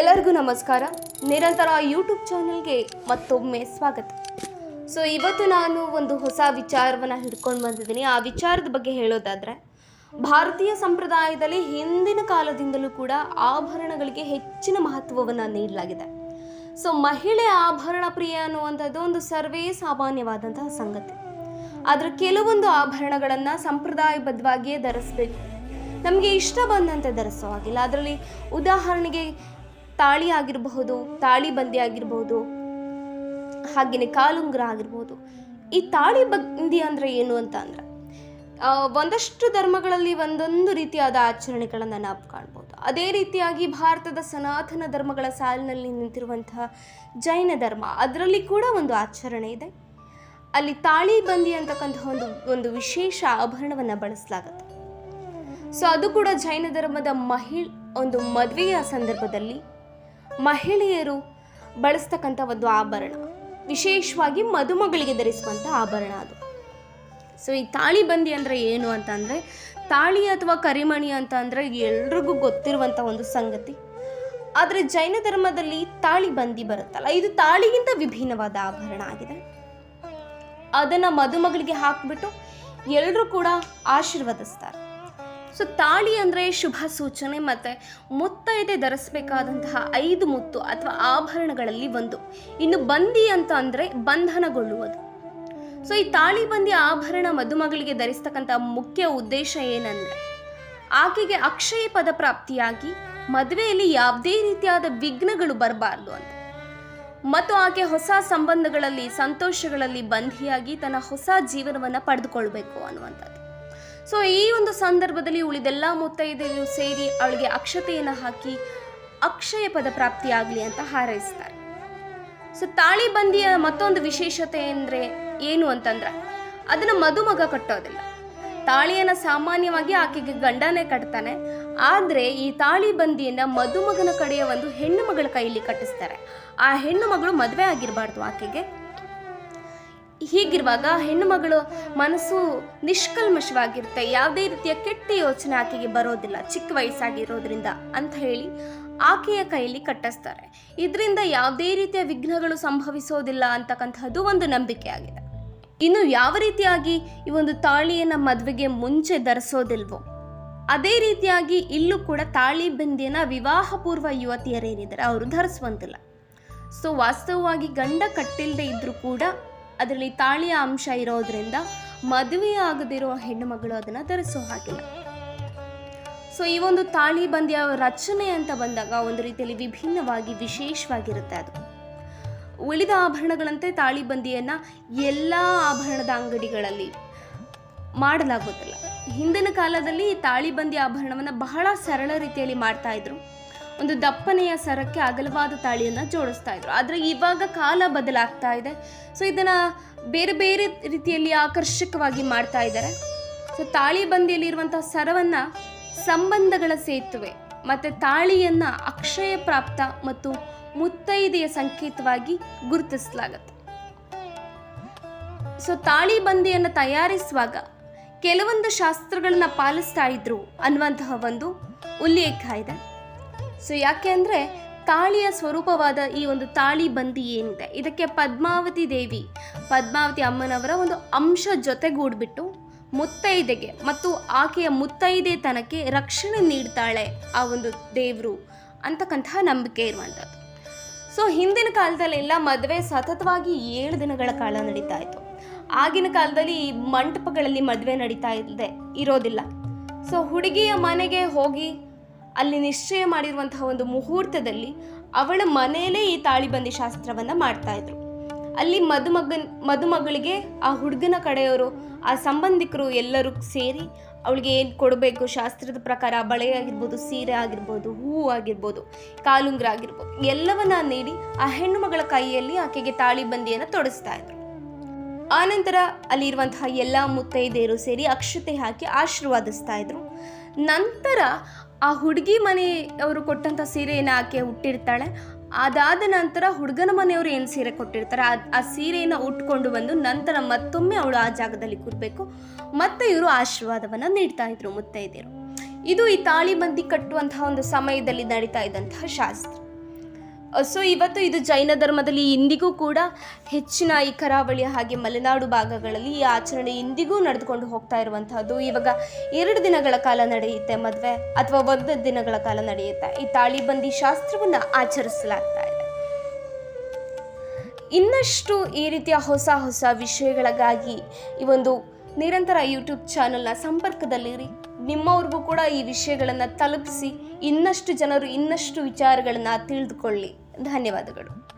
ಎಲ್ಲರಿಗೂ ನಮಸ್ಕಾರ. ನಿರಂತರ ಯೂಟ್ಯೂಬ್ ಚಾನಲ್ಗೆ ಮತ್ತೊಮ್ಮೆ ಸ್ವಾಗತ. ಸೊ ಇವತ್ತು ನಾನು ಒಂದು ಹೊಸ ವಿಚಾರವನ್ನು ಹಿಡ್ಕೊಂಡು ಬಂದಿದ್ದೀನಿ. ಆ ವಿಚಾರದ ಬಗ್ಗೆ ಹೇಳೋದಾದರೆ, ಭಾರತೀಯ ಸಂಪ್ರದಾಯದಲ್ಲಿ ಹಿಂದಿನ ಕಾಲದಿಂದಲೂ ಕೂಡ ಆಭರಣಗಳಿಗೆ ಹೆಚ್ಚಿನ ಮಹತ್ವವನ್ನು ನೀಡಲಾಗಿದೆ. ಸೊ ಮಹಿಳೆ ಆಭರಣ ಪ್ರಿಯ ಅನ್ನುವಂಥದ್ದು ಒಂದು ಸರ್ವೇ ಸಾಮಾನ್ಯವಾದಂತಹ ಸಂಗತಿ. ಆದರೆ ಕೆಲವೊಂದು ಆಭರಣಗಳನ್ನು ಸಂಪ್ರದಾಯಬದ್ಧವಾಗಿಯೇ ಧರಿಸಬೇಕು. ನಮಗೆ ಇಷ್ಟ ಬಂದಂತೆ ಧರಿಸೋ ಹಾಗಿಲ್ಲ. ಅದರಲ್ಲಿ ಉದಾಹರಣೆಗೆ ತಾಳಿ ಆಗಿರಬಹುದು, ತಾಳಿ ಬಂದಿ ಆಗಿರಬಹುದು ಹಾಗೆಯೇ ಕಾಲುಂಗ್ರ ಆಗಿರ್ಬೋದು ಈ ತಾಳಿ ಬಂದಿ ಅಂದರೆ ಏನು ಅಂತ ಅಂದ್ರೆ ಒಂದಷ್ಟು ಧರ್ಮಗಳಲ್ಲಿ ಒಂದೊಂದು ರೀತಿಯಾದ ಆಚರಣೆಗಳನ್ನು ನಾವು ಕಾಣ್ಬೋದು. ಅದೇ ರೀತಿಯಾಗಿ ಭಾರತದ ಸನಾತನ ಧರ್ಮಗಳ ಸಾಲಿನಲ್ಲಿ ನಿಂತಿರುವಂತಹ ಜೈನ ಧರ್ಮ, ಅದರಲ್ಲಿ ಕೂಡ ಒಂದು ಆಚರಣೆ ಇದೆ. ಅಲ್ಲಿ ತಾಳಿ ಬಂದಿ ಅಂತಕ್ಕಂತಹ ಒಂದು ಒಂದು ವಿಶೇಷ ಆಭರಣವನ್ನು ಬಳಸಲಾಗುತ್ತೆ. ಸೊ ಅದು ಕೂಡ ಜೈನ ಧರ್ಮದ ಮಹಿಳೆ ಒಂದು ಮದುವೆಯ ಸಂದರ್ಭದಲ್ಲಿ ಮಹಿಳೆಯರು ಬಳಸ್ತಕ್ಕಂಥ ಒಂದು ಆಭರಣ. ವಿಶೇಷವಾಗಿ ಮದುಮಗಳಿಗೆ ಧರಿಸುವಂಥ ಆಭರಣ ಅದು. ಸೊ ಈ ತಾಳಿ ಬಂದಿ ಅಂದರೆ ಏನು ಅಂತ ಅಂದರೆ, ತಾಳಿ ಅಥವಾ ಕರಿಮಣಿ ಅಂತ ಅಂದರೆ ಎಲ್ರಿಗೂ ಗೊತ್ತಿರುವಂಥ ಒಂದು ಸಂಗತಿ. ಆದರೆ ಜೈನ ಧರ್ಮದಲ್ಲಿ ತಾಳಿ ಬಂದಿ ಬರುತ್ತಲ್ಲ, ಇದು ತಾಳಿಗಿಂತ ವಿಭಿನ್ನವಾದ ಆಭರಣ ಆಗಿದೆ. ಅದನ್ನು ಮದುಮಗಳಿಗೆ ಹಾಕಿಬಿಟ್ಟು ಎಲ್ಲರೂ ಕೂಡ ಆಶೀರ್ವದಿಸ್ತಾರೆ. ಸೊ ತಾಳಿ ಅಂದರೆ ಶುಭ ಸೂಚನೆ ಮತ್ತು ಮುತ್ತೈದೆ ಧರಿಸಬೇಕಾದಂತಹ ಐದು ಮುತ್ತು ಅಥವಾ ಆಭರಣಗಳಲ್ಲಿ ಒಂದು. ಇನ್ನು ಬಂದಿ ಅಂತ ಅಂದರೆ ಬಂಧನಗೊಳ್ಳುವುದು. ಸೊ ಈ ತಾಳಿ ಬಂದಿ ಆಭರಣ ಮದುಮಗಳಿಗೆ ಧರಿಸ್ತಕ್ಕಂಥ ಮುಖ್ಯ ಉದ್ದೇಶ ಏನಂದರೆ, ಆಕೆಗೆ ಅಕ್ಷಯ ಪದ ಪ್ರಾಪ್ತಿಯಾಗಿ ಮದುವೆಯಲ್ಲಿ ಯಾವುದೇ ರೀತಿಯಾದ ವಿಘ್ನಗಳು ಬರಬಾರ್ದು ಅಂತ. ಮತ್ತು ಆಕೆ ಹೊಸ ಸಂಬಂಧಗಳಲ್ಲಿ, ಸಂತೋಷಗಳಲ್ಲಿ ಬಂಧಿಯಾಗಿ ತನ್ನ ಹೊಸ ಜೀವನವನ್ನು ಪಡೆದುಕೊಳ್ಬೇಕು ಅನ್ನುವಂಥದ್ದು. ಸೊ ಈ ಒಂದು ಸಂದರ್ಭದಲ್ಲಿ ಉಳಿದೆಲ್ಲ ಮುತ್ತೈದೆಯರು ಸೇರಿ ಅವಳಿಗೆ ಅಕ್ಷತೆಯನ್ನು ಹಾಕಿ ಅಕ್ಷಯ ಪದ ಪ್ರಾಪ್ತಿಯಾಗಲಿ ಅಂತ ಹಾರೈಸ್ತಾರೆ. ಸೊ ತಾಳಿಬಂದಿಯ ಮತ್ತೊಂದು ವಿಶೇಷತೆ ಅಂದರೆ ಏನು ಅಂತಂದ್ರೆ, ಅದನ್ನು ಮದುಮಗ ಕಟ್ಟೋದಿಲ್ಲ. ತಾಳಿಯನ್ನು ಸಾಮಾನ್ಯವಾಗಿ ಆಕೆಗೆ ಗಂಡನೇ ಕಟ್ತಾನೆ. ಆದರೆ ಈ ತಾಳಿ ಬಂದಿಯನ್ನು ಮದುಮಗನ ಕಡೆಯ ಒಂದು ಹೆಣ್ಣು ಮಗಳ ಕೈಯಲ್ಲಿ ಕಟ್ಟಿಸ್ತಾರೆ. ಆ ಹೆಣ್ಣು ಮಗಳು ಮದುವೆ ಆಗಿರಬಾರ್ದು ಆಕೆಗೆ. ಹೀಗಿರುವಾಗ ಹೆಣ್ಣು ಮಗಳು ಮನಸ್ಸು ನಿಷ್ಕಲ್ಮಶವಾಗಿರುತ್ತೆ. ಯಾವುದೇ ರೀತಿಯ ಕೆಟ್ಟ ಯೋಚನೆ ಆಕೆಗೆ ಬರೋದಿಲ್ಲ. ಚಿಕ್ಕ ವಯಸ್ಸಾಗಿರೋದ್ರಿಂದ ಅಂತ ಹೇಳಿ ಆಕೆಯ ಕೈಯಲ್ಲಿ ಕಟ್ಟಿಸ್ತಾರೆ. ಇದರಿಂದ ಯಾವುದೇ ರೀತಿಯ ವಿಘ್ನಗಳು ಸಂಭವಿಸೋದಿಲ್ಲ ಅಂತಕ್ಕಂಥದ್ದು ಒಂದು ನಂಬಿಕೆ ಆಗಿದೆ. ಇನ್ನು ಯಾವ ರೀತಿಯಾಗಿ ಈ ಒಂದು ತಾಳಿಯನ್ನು ಮದುವೆಗೆ ಮುಂಚೆ ಧರಿಸೋದಿಲ್ವೋ, ಅದೇ ರೀತಿಯಾಗಿ ಇಲ್ಲೂ ಕೂಡ ತಾಳಿ ಬಂದಿಯನ್ನ ವಿವಾಹ ಪೂರ್ವ ಯುವತಿಯರೇನಿದ್ದಾರೆ, ಅವರು ಧರಿಸುವಂತಿಲ್ಲ. ಸೊ ವಾಸ್ತವವಾಗಿ ಗಂಡ ಕಟ್ಟಿಲ್ಲದೆ ಇದ್ದರೂ ಕೂಡ ಅದರಲ್ಲಿ ತಾಳಿಯ ಅಂಶ ಇರೋದ್ರಿಂದ ಮದುವೆ ಆಗದಿರೋ ಹೆಣ್ಣು ಮಗಳು ಅದನ್ನು ಧರಿಸೋ ಹಾಗಿಲ್ಲ ಸೊ ಈ ಒಂದು ತಾಳಿ ಬಂದಿಯ ರಚನೆ ಅಂತ ಬಂದಾಗ ಒಂದು ರೀತಿಯಲ್ಲಿ ವಿಭಿನ್ನವಾಗಿ ವಿಶೇಷವಾಗಿರುತ್ತೆ ಅದು. ಉಳಿದ ಆಭರಣಗಳಂತೆ ತಾಳಿ ಬಂದಿಯನ್ನು ಎಲ್ಲ ಆಭರಣದ ಅಂಗಡಿಗಳಲ್ಲಿ ಮಾಡಲಾಗೋದಿಲ್ಲ ಹಿಂದಿನ ಕಾಲದಲ್ಲಿ ತಾಳಿಬಂದಿ ತಾಳಿ ಬಂದಿ ಆಭರಣವನ್ನು ಬಹಳ ಸರಳ ರೀತಿಯಲ್ಲಿ ಮಾಡ್ತಾ ಇದ್ರು. ಒಂದು ದಪ್ಪನೆಯ ಸರಕ್ಕೆ ಅಗಲವಾದ ತಾಳಿಯನ್ನು ಜೋಡಿಸ್ತಾ ಇದ್ರು. ಆದರೆ ಇವಾಗ ಕಾಲ ಬದಲಾಗ್ತಾ ಇದೆ. ಸೊ ಇದನ್ನು ಬೇರೆ ಬೇರೆ ರೀತಿಯಲ್ಲಿ ಆಕರ್ಷಕವಾಗಿ ಮಾಡ್ತಾ ಇದ್ದಾರೆ ಸೊ ತಾಳಿ ಬಂದಿಯಲ್ಲಿರುವಂಥ ಸರವನ್ನು ಸಂಬಂಧಗಳ ಸೇತುವೆ ಮತ್ತು ತಾಳಿಯನ್ನು ಅಕ್ಷಯ ಪ್ರಾಪ್ತ ಮತ್ತು ಮುತ್ತೈದೆಯ ಸಂಕೇತವಾಗಿ ಗುರುತಿಸಲಾಗುತ್ತೆ. ಸೊ ತಾಳಿ ಬಂದಿಯನ್ನು ತಯಾರಿಸುವಾಗ ಕೆಲವೊಂದು ಶಾಸ್ತ್ರಗಳನ್ನ ಪಾಲಿಸ್ತಾ ಇದ್ರು ಅನ್ನುವಂತಹ ಒಂದು ಉಲ್ಲೇಖ ಇದೆ. ಸೊ ಯಾಕೆ ಅಂದರೆ ತಾಳಿಯ ಸ್ವರೂಪವಾದ ಈ ಒಂದು ತಾಳಿ ಬಂದಿ ಏನಿದೆ? ಇದಕ್ಕೆ ಪದ್ಮಾವತಿ ದೇವಿ, ಪದ್ಮಾವತಿ ಅಮ್ಮನವರ ಒಂದು ಅಂಶ ಜೊತೆಗೂಡ್ಬಿಟ್ಟು ಮುತ್ತೈದೆಗೆ ಮತ್ತು ಆಕೆಯ ಮುತ್ತೈದೆತನಕ್ಕೆ ರಕ್ಷಣೆ ನೀಡ್ತಾಳೆ ಆ ಒಂದು ದೇವರು ಅಂತಕ್ಕಂತಹ ನಂಬಿಕೆ ಇರುವಂಥದ್ದು. ಸೊ ಹಿಂದಿನ ಕಾಲದಲ್ಲೆಲ್ಲ ಮದುವೆ ಸತತವಾಗಿ ಏಳು ದಿನಗಳ ಕಾಲ ನಡೀತಾ ಇತ್ತು. ಆಗಿನ ಕಾಲದಲ್ಲಿ ಈ ಮಂಟಪಗಳಲ್ಲಿ ಮದುವೆ ನಡೀತಾ ಇಲ್ಲದೆ ಇರೋದಿಲ್ಲ. ಸೊ ಹುಡುಗಿಯ ಮನೆಗೆ ಹೋಗಿ ಅಲ್ಲಿ ನಿಶ್ಚಯ ಮಾಡಿರುವಂತಹ ಒಂದು ಮುಹೂರ್ತದಲ್ಲಿ ಅವಳ ಮನೆಯಲ್ಲೇ ಈ ತಾಳಿಬಂದಿ ಶಾಸ್ತ್ರವನ್ನು ಮಾಡ್ತಾ ಇದ್ರು. ಅಲ್ಲಿ ಮದುಮಗನ್, ಮದುಮಗಳಿಗೆ ಆ ಹುಡುಗನ ಕಡೆಯವರು, ಆ ಸಂಬಂಧಿಕರು ಎಲ್ಲರೂ ಸೇರಿ ಅವಳಿಗೆ ಏನು ಕೊಡಬೇಕು? ಶಾಸ್ತ್ರದ ಪ್ರಕಾರ ಬಳೆ ಆಗಿರ್ಬೋದು, ಸೀರೆ ಆಗಿರ್ಬೋದು ಹೂವು ಆಗಿರ್ಬೋದು, ಕಾಲುಂಗ್ರ ಆಗಿರ್ಬೋದು, ಎಲ್ಲವನ್ನ ನೀಡಿ ಆ ಹೆಣ್ಣು ಮಗಳ ಕೈಯಲ್ಲಿ ಆಕೆಗೆ ತಾಳಿಬಂದಿಯನ್ನು ತೊಡಸ್ತಾ ಇದ್ರು. ಆನಂತರ ಅಲ್ಲಿರುವಂತಹ ಎಲ್ಲ ಮುತ್ತೈದೆಯರು ಸೇರಿ ಅಕ್ಷತೆ ಹಾಕಿ ಆಶೀರ್ವಾದಿಸ್ತಾ ಇದ್ರು. ನಂತರ ಆ ಹುಡುಗಿ ಮನೆಯವರು ಕೊಟ್ಟಂಥ ಸೀರೆಯನ್ನು ಆಕೆ ಹುಟ್ಟಿರ್ತಾಳೆ ಅದಾದ ನಂತರ ಹುಡುಗನ ಮನೆಯವರು ಏನು ಸೀರೆ ಕೊಟ್ಟಿರ್ತಾರೆ? ಆ ಸೀರೆಯನ್ನು ಉಟ್ಕೊಂಡು ಬಂದು ನಂತರ ಮತ್ತೊಮ್ಮೆ ಅವಳು ಆ ಜಾಗದಲ್ಲಿ ಕೂರಬೇಕು. ಮತ್ತೆ ಇವರು ಆಶೀರ್ವಾದವನ್ನು ನೀಡ್ತಾ ಇದ್ರು ಮುತ್ತೈದೆಯರು. ಇದು ಈ ತಾಳಿ ಬಂದಿ ಕಟ್ಟುವಂತಹ ಒಂದು ಸಮಯದಲ್ಲಿ ನಡೀತಾ ಇದ್ದಂತಹ ಶಾಸ್ತ್ರ. ಸೊ ಇವತ್ತು ಇದು ಜೈನ ಧರ್ಮದಲ್ಲಿ ಇಂದಿಗೂ ಕೂಡ ಹೆಚ್ಚಿನ ಈ ಕರಾವಳಿಯ ಹಾಗೆ ಮಲೆನಾಡು ಭಾಗಗಳಲ್ಲಿ ಈ ಆಚರಣೆ ಇಂದಿಗೂ ನಡೆದುಕೊಂಡು ಹೋಗ್ತಾ ಇರುವಂತಹದ್ದು. ಇವಾಗ ಎರಡು ದಿನಗಳ ಕಾಲ ನಡೆಯುತ್ತೆ ಮದುವೆ ಅಥವಾ ಒಂದು ದಿನಗಳ ಕಾಲ ನಡೆಯುತ್ತೆ. ಈ ತಾಳಿಬಂದಿ ಶಾಸ್ತ್ರವನ್ನು ಆಚರಿಸಲಾಗ್ತಾ ಇದೆ. ಇನ್ನಷ್ಟು ಈ ರೀತಿಯ ಹೊಸ ಹೊಸ ವಿಷಯಗಳಿಗಾಗಿ ಈ ಒಂದು ನಿರಂತರ ಯೂಟ್ಯೂಬ್ ಚಾನಲ್ನ ಸಂಪರ್ಕದಲ್ಲಿರಿ. ನಿಮ್ಮವ್ರಿಗೂ ಕೂಡ ಈ ವಿಷಯಗಳನ್ನು ತಲುಪಿಸಿ, ಇನ್ನಷ್ಟು ಜನರು ಇನ್ನಷ್ಟು ವಿಚಾರಗಳನ್ನು ತಿಳಿದುಕೊಳ್ಳಿ. ಧನ್ಯವಾದಗಳು.